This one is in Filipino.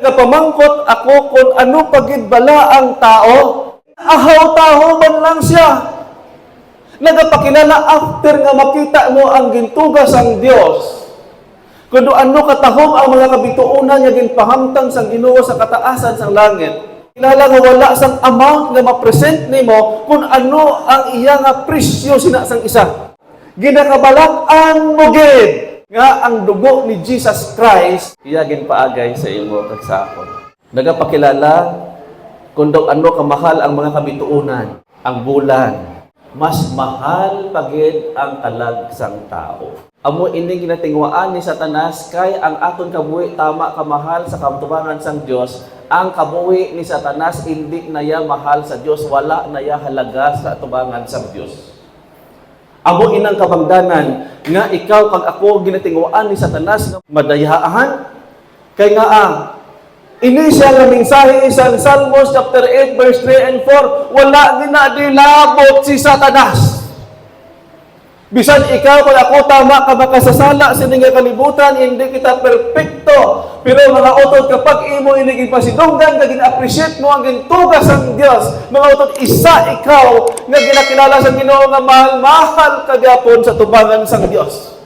Nagapamangkot ako kung ano pagid bala ang tao. Ahaw-taho man lang siya. Nagapakilala after nga makita mo ang gintugas ang Dios. Kung ano katahom ang mga kabituunan nga ginpahamtang sang Ginoo sa kataasan sang langit. Kilala nga wala sang amount nga ma-present nimo kung ano ang iya nga presyo sina sang isa. Ginakabalat-an mo gid nga ang dugo ni Jesus Christ iya ginpaagay sa imo kag sa akon. Nagapakilala kung daw ano kamahal ang mga kabituunan, ang bulan, mas mahal pagid ang talag sang tao. Amo ini ginatingwaan ni Satanas kay ang aton kabuhi tama kamahal sa katubangan sang Dios. Ang kabuhi ni Satanas hindi na ya mahal sa Dios, wala na ya halaga sa atubangan sang Dios. Amo inang kabangdanan nga ikaw kag ako ginatingwaan ni Satanas nga madayahan kay nga ah, ini siya nga mensahe sa Salmos chapter 8 verse 3 and 4 wala ginadilabot si Satanas. Bisan ikaw kung ako tama ka makasasala sa nga kalibutan, hindi kita perpekto. Pero mga utod, kapag imo iniging pasidunggan, ka gina-appreciate mo ang gintugas ang Dios. Mga utod, isa ikaw nga ginakilala sa Ginoo nga mahal-mahal kagyapon sa tubangan sang Dios.